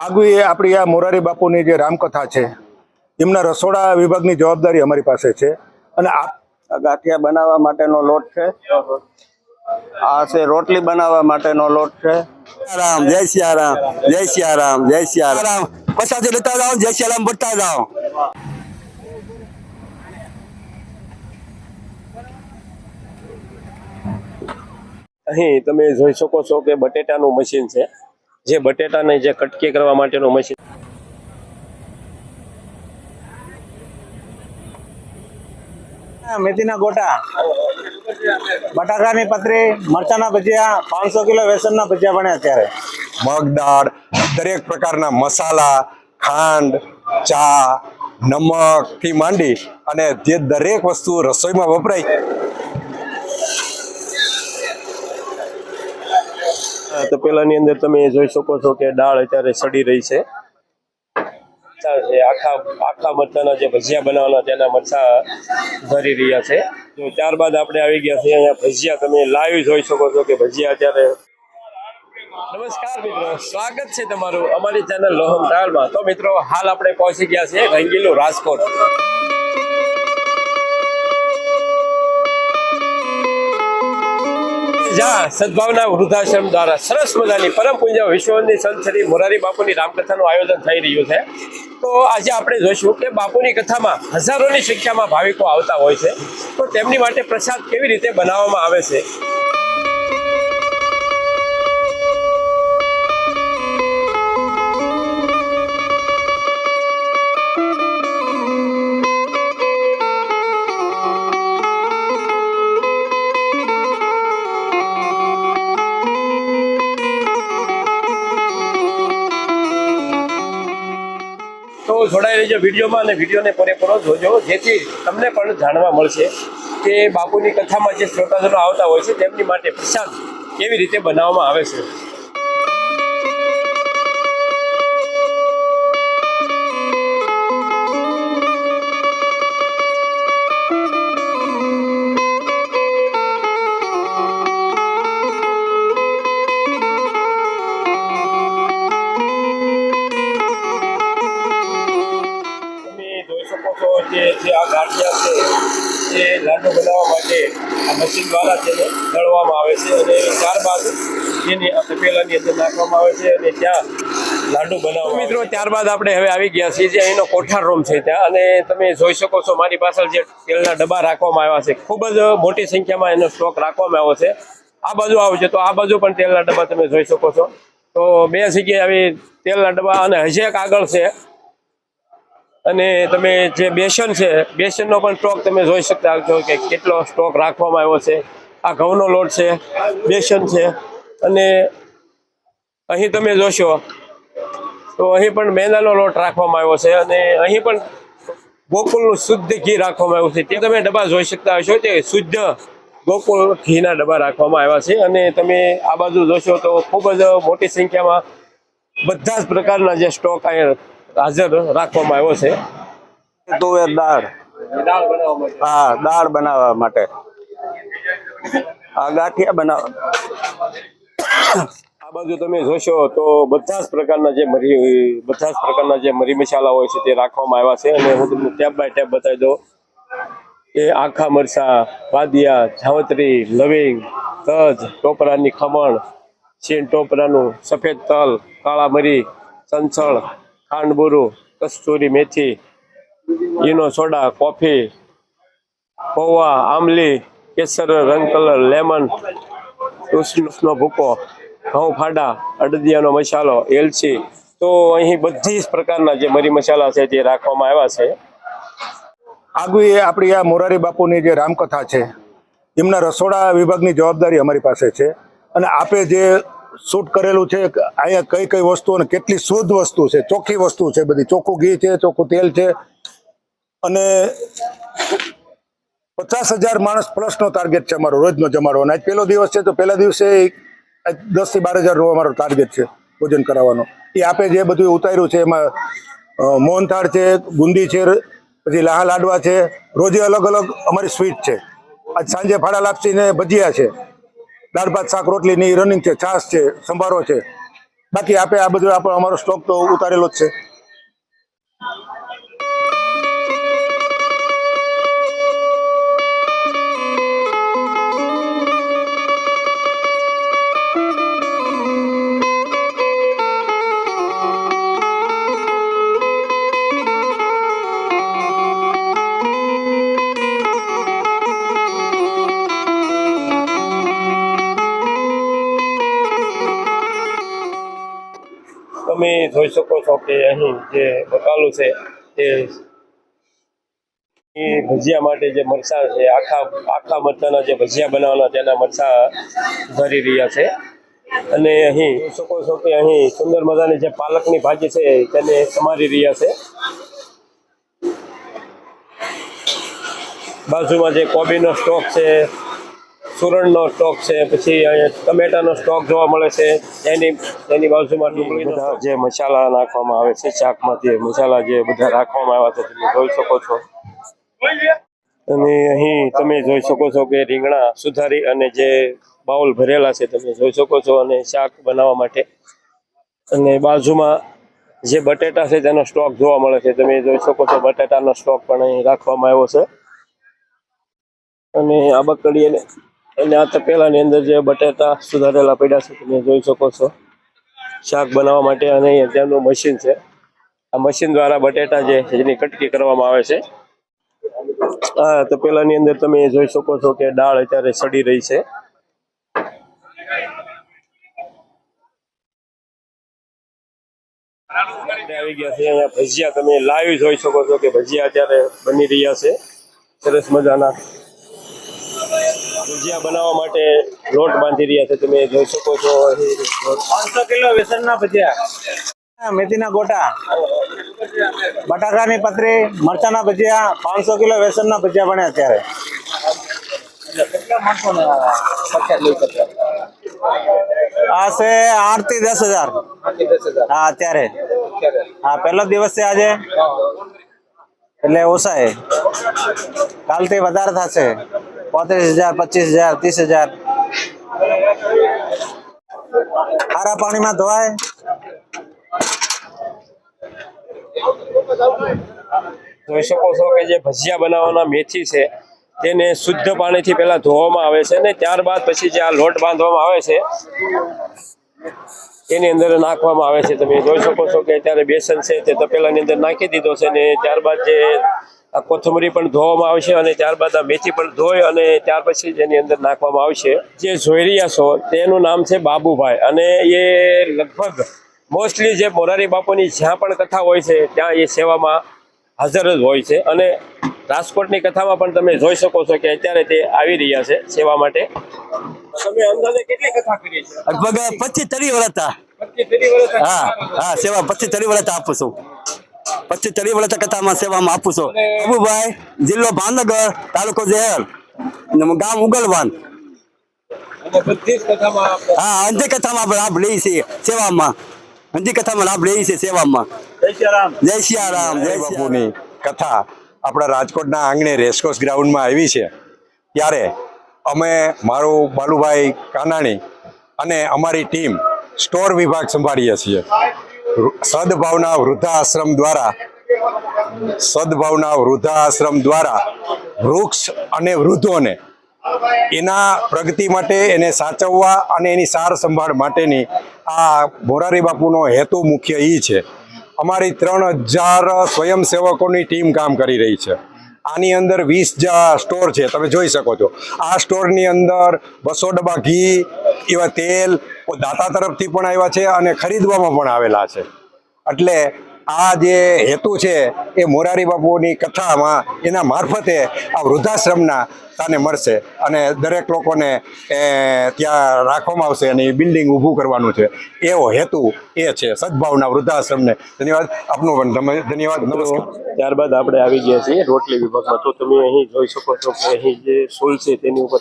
આગુ એ આપણી આ મોરારી બાપુની જે રામકથા છે એમના રસોડા વિભાગની જવાબદારી અમારી પાસે છે. અને આ ગાંઠિયા બનાવવા માટેનો લોટ છે. આ છે રોટલી બનાવવા માટેનો લોટ છે. રામ જય સિયારામ જય સિયારામ જય સિયારામ. પછાથી લેતા જાઓ જય સિયારામ બોલતા જાઓ. અહીં તમે જોઈ શકો છો કે બટેટાનું મશીન છે. જે બટેટાને જે કટકી કરવા માટેનું મશીન મેથીના ગોટા. બટાકાની પતરી મરચાના ભજીયા પાંચસો કિલો વેસનના ભજીયા બને અત્યારે. મગ દાળ દરેક પ્રકારના મસાલા ખાંડ ચા નમકથી માંડી અને જે દરેક વસ્તુ રસોઈમાં વપરાય તપેલાની અંદર તમે જોઈ શકો છો કે દાળ અત્યારે સડી રહી છે. છે આખા આખા મરચાના જે ભજીયા બનાવવાના તેના મરચા ભરી રહ્યા છે. તો ત્યારબાદ આપણે આવી ગયા છીએ અહીંયા ભજીયા. તમે લાઈવ જોઈ શકો છો કે ભજીયા અત્યારે નમસ્કાર મિત્રો, સ્વાગત છે તમારું અમારી ચેનલ લોહમ દાળમાં. તો મિત્રો, હાલ આપણે પહોંચી ગયા છીએ રંગીલું રાજકોટ. જ્યાં સદભાવના, વૃદ્ધાશ્રમ દ્વારા સરસ મજાની પરમ પૂજ્ય વિશ્વની સંત શ્રી મોરારી બાપુની રામકથાનું આયોજન થઈ રહ્યું છે. તો આજે આપણે જોઈશું કે બાપુની કથામાં હજારોની સંખ્યામાં ભાવિકો આવતા હોય છે. તો તેમની માટે પ્રસાદ કેવી રીતે બનાવવામાં આવે છે? તો જોડાઈ રહેજો વિડીયોમાં અને વિડીયોને પૂરેપૂરો જોજો. જેથી તમને પણ જાણવા મળશે કે બાપુની કથામાં જે શ્રોતાજનો આવતા હોય છે, તેમની માટે પ્રસાદ કેવી રીતે બનાવવામાં આવે છે. જે છે એ લાડુ બનાવવા માટે આ મશીન દ્વારા તેને દળવામાં આવે છે અને ત્યારબાદ એની તપેલાની અંદર નાખવામાં આવે છે અને ત્યાં લાડુ બનાવો મિત્રો ત્યારબાદ આપણે હવે આવી ગયા છીએ જે અહીંનો કોઠાર રૂમ છે ત્યાં. અને તમે જોઈ શકો છો મારી પાછળ જે તેલના ડબ્બા રાખવામાં આવ્યા છે ખૂબ જ મોટી સંખ્યામાં એનો સ્ટોક રાખવામાં આવ્યો છે. આ બાજુ આવશે તો આ બાજુ પણ તેલના ડબ્બા તમે જોઈ શકો છો. તો બે જગ્યાએ આવી તેલના ડબ્બા અને હજી એક આગળ છે. અને તમે જે બેસન છે, બેસનનો પણ સ્ટોક તમે જોઈ શકતા છો કે કેટલો સ્ટોક રાખવામાં આવ્યો છે. આ ઘઉંનો લોટ છે, બેસન છે અને અહીં તમે જોશો તો અહીં પણ મેંદાનો લોટ રાખવામાં આવ્યો છે અને અહીં પણ ગોકુળનું શુદ્ધ ઘી રાખવામાં આવ્યું છે. તે તમે ડબ્બા જોઈ શકતા હશો તે શુદ્ધ ગોકુળ ઘીના ડબ્બા રાખવામાં આવ્યા છે અને તમે આ બાજુ જોશો તો ખૂબ જ મોટી સંખ્યામાં બધા જ પ્રકારના જે સ્ટોક અહીંયા હાજર રાખવામાં આવ્યો છે. તુવેર દાળ. બનાવવા હા, દાળ બનાવવા માટે. આ ગાંઠિયા બનાવ, આ બાજુ તમે જોશો તો બધા જ પ્રકારના જે મરી, બધા જ પ્રકારના જે મરી મસાલા હોય છે તે રાખવામાં આવ્યા છે અને હું તમને ટેપ બાય ટેપ બતાવી દઉં. કે આખા મરચા વાદિયા જાવત્રી લવિંગ, તજ, ટોપરાની ખમણ, છીણ ટોપરાનું સફેદ તલ, કાળા મરી સંસળ ખાંડબુરું, કસ્તુરી મેથી, ઈનો સોડા, કોફી, પૌવા આમલી કેસર, રંગ કલર, લેમન તુલસીનો ભૂકો, ઘઉં ફાડા, અડદિયાનો મસાલો, એલચી. તો અહીં બધી જ પ્રકારના જે મરી મસાલા છે તે રાખવામાં આવ્યા છે. આગુ એ આપણી આ મોરારી બાપુની જે રામકથા છે, એમના રસોડા વિભાગની જવાબદારી અમારી પાસે છે. અને આપે જે શૂટ કરેલું છે અહીંયા કઈ કઈ વસ્તુ અને કેટલી શુદ્ધ વસ્તુ છે, ચોખ્ખી વસ્તુ છે, બધી ચોખ્ખું ઘી છે, ચોખ્ખું તેલ છે. અને પચાસ હજાર માણસ પ્લસનો ટાર્ગેટ છે અમારો, રોજનો જમાડો અને આજ પહેલો દિવસ છે, તો પહેલા દિવસે દસથી બાર હજારનો અમારો ટાર્ગેટ છે, ભોજન કરાવવાનો. એ આપે જે બધું ઉતાર્યું છે, એમાં મોહનથાળ છે, ગુંદી છે, પછી લાહા લાડવા છે, રોજે અલગ અલગ અમારી સ્વીટ છે. આજ સાંજે ફાળા લાપસી ને ભજીયા છે. દાળ ભાત શાક, રોટલી ની રનિંગ છે, છાશ છે, સંભારો છે. બાકી આપે આ બધું આપણો અમારો સ્ટોક તો ઉતારેલો જ છે. તમે જોઈ શકો છો કે અહીં જે બકાલું છે, એ એ ભજીયા માટે જે મરચાં છે, આખા આખા મરચાંના જે ભજીયા બનાવવાના તેના મરચાં ભરી રહ્યા છે. અને અહીં જોઈ શકો છો કે અહીં સુંદર મજાની જે પાલકની ભાજી છે, તેને સમારી રહ્યા છે. બાજુમાં જે કોબીનો સ્ટોક છે સુરણનો સ્ટોક છે પછી ટમેટાનો સ્ટોક જોવા મળે છે એની એની બાજુમાં બધા જે મસાલા નાખવામાં આવે છે શાકમાંથી મસાલા જે બધા રાખવામાં આવ્યા છે તમે જોઈ શકો છો. અને અહીં તમે જોઈ શકો છો કે રીંગણા સુધારી અને જે બાઉલ ભરેલા છે તમે જોઈ શકો છો અને શાક બનાવવા માટે. અને બાજુમાં જે બટેટા છે તેનો સ્ટોક જોવા મળે છે તમે જોઈ શકો છો બટેટાનો સ્ટોક પણ અહીં રાખવામાં આવ્યો છે. અને આ બકડી અને આ તપેલાની અંદર જે બટેટા સુધારેલા પડ્યા છે, તમે જોઈ શકો છો. શાક બનાવવા માટે અને ત્યાંનું મશીન છે. આ મશીન દ્વારા બટેટા જે એની કટકી કરવામાં આવે છે. આ તપેલાની અંદર તમે જોઈ શકો છો કે દાળ અત્યારે સડી રહી છે. આવી ગયા છે, અહીંયા ભજીયા તમે લાઈવ જોઈ શકો છો કે ભજીયા અત્યારે બની રહ્યા છે. સરસ મજાના. ભજીયા બનાવવા માટે લોટ બાંધી રહ્યા છે, તમે જોઈ શકો છો પાંચસો કિલો બેસનના ભજીયા. મેથીના ગોટા, બટાકાની પતરી મરચાના ભજીયા, પાંચસો કિલો બેસનના ભજીયા બને અત્યારે. આ છે આઠથી દસ હજાર. હા, અત્યારે. હા, પહેલો દિવસ છે આજે. એટલે ઓછા કાલથી વધારે થશે. પોત્રીસ હજાર, પચીસ હજાર, ત્રીસ હજાર. ખારા પાણીમાં ધોવાય. જોઈ શકો છો કે જે ભજીયા બનાવવાના મેથી છે, તેને શુદ્ધ પાણીથી પહેલા ધોવામાં આવે છે ને ત્યારબાદ પછી જે આ લોટ બાંધવામાં આવે છે, એની અંદર નાખવામાં આવે છે. તમે જોઈ શકો છો કે અત્યારે બેસન છે તે તપેલાની અંદર નાખી દીધો છે ને ત્યારબાદ જે આ કોથમરી પણ ધોવામાં આવશે અને ત્યારબાદ આ મેથી પણ ધોઈ અને ત્યાર પછી જેની અંદર નાખવામાં આવશે. જે જોઈ રહ્યા છો તેનું નામ છે બાબુભાઈ. અને એ લગભગ મોસ્ટલી જે મોરારી બાપુની જ્યાં પણ કથા હોય છે ત્યાં એ સેવામાં હાજર જ હોય છે. અને રાજકોટની કથામાં પણ તમે જોઈ શકો છો કે અત્યારે તે આવી રહ્યા છે સેવા માટે. તમે અંદાજે કેટલી કથા કરી છે? લગભગ પચીસ તરી ત્રીસ વર્ષ હા હા સેવા પચીસ ત્રીસ વર્ષ આપું છું. પચીસ ત્રીસ વર્ષ કથામાં સેવામાં આપું છું. અબુભાઈ જિલ્લો ભાવનગર તાલુકો ઝેર ગામ ઉગલવાન. હા અંતે કથામાં આપણે લાભ લઈએ છીએ સેવામાં. અંતે કથામાં લાભ લઈએ છીએ સેવામાં. જય શ્રી જય સિયારામ જય બાપુની કથા આપણા રાજકોટના આંગણે રેસકોર્સ ગ્રાઉન્ડમાં આવી છે. ત્યારે અમે મારું બાલુભાઈ કાનાણી અને અમારી ટીમ સ્ટોર વિભાગ સંભાળીએ છીએ. સદભાવના વૃદ્ધાશ્રમ દ્વારા, સદભાવના વૃદ્ધાશ્રમ દ્વારા વૃક્ષ અને વૃદ્ધોને એના પ્રગતિ માટે એને સાચવવા અને એની સાર સંભાળ માટેની આ મોરારી બાપુનો હેતુ મુખ્ય એ છે. અમારી ત્રણ હજાર સ્વયંસેવકોની ટીમ કામ કરી રહી છે. આની અંદર વીસ સ્ટોર છે, તમે જોઈ શકો છો. આ સ્ટોરની અંદર બસો ડબ્બા ઘી, એવા તેલ દાતા તરફથી પણ આવ્યા છે અને ખરીદવામાં પણ આવેલા છે. એટલે આ જે હેતુ છે એ મોરારી બાપુની કથામાં એના મારફતે આ વૃદ્ધાશ્રમના તાને મળશે અને દરેક લોકોને ત્યાં રાખવામાં આવશે અને એ બિલ્ડિંગ ઊભું કરવાનું છે. એવો હેતુ એ છે સદભાવના વૃદ્ધાશ્રમને. ધન્યવાદ. આપનો પણ ધન્યવાદ. નમસ્કાર. ત્યારબાદ આપણે આવી ગયા છીએ રોટલી વિભાગમાં. તો તમે અહીં જોઈ શકો છો કે અહીં જે સોલ છે તેની ઉપર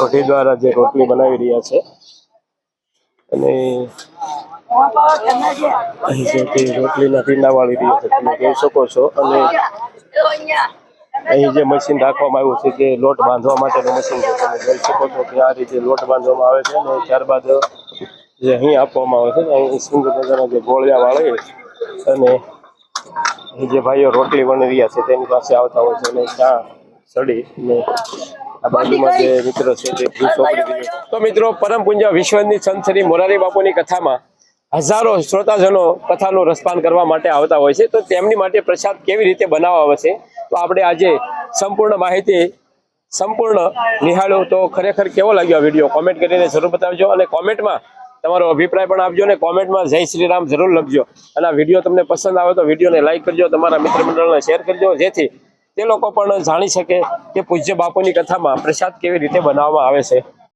રોટી દ્વારા જે રોટલી બનાવી રહ્યા છે. અને અહીં જે રોટલીના પીંડા વાળી રહી છે, તમે જોઈ શકો છો. અને અહીં જે મશીન રાખવામાં આવ્યું છે કે લોટ બાંધવા માટેનું મશીન છે, તમે જોઈ શકો છો કે આ રીતે લોટ બાંધવામાં આવે છે અને ત્યારબાદ જે અહીં આપવામાં આવે છે, અહીં સુંદર મજાના જે ગોળિયા વાળે અને જે ભાઈઓ રોટલી વણી રહ્યા છે, તેની પાસે આવતા હોય છે અને ચા સડી અને આ બાજુમાં જે મિત્ર છે તે મિત્રો પરમ પૂજ્ય વિશ્વની સંત શ્રી મોરારી બાપુની કથામાં હજારો શ્રોતાજનો કથાનું રસપાન કરવા માટે આવતા હોય છે. તો તેમની માટે પ્રસાદ કેવી રીતે બનાવવા છે? તો આપણે આજે સંપૂર્ણ માહિતી સંપૂર્ણ નિહાળ્યો. તો ખરેખર કેવો લાગ્યો આ વીડિયો? કોમેન્ટ કરીને જરૂર બતાવજો અને કોમેન્ટમાં તમારો અભિપ્રાય પણ આપજો અને કોમેન્ટમાં જય શ્રી રામ જરૂર લખજો. અને આ વીડિયો તમને પસંદ આવે તો વિડીયોને લાઇક કરજો તમારા મિત્ર મંડળને શેર કરજો. જેથી તે લોકો પણ જાણી શકે કે પૂજ્ય બાપુની કથામાં પ્રસાદ કેવી રીતે બનાવવામાં આવે છે.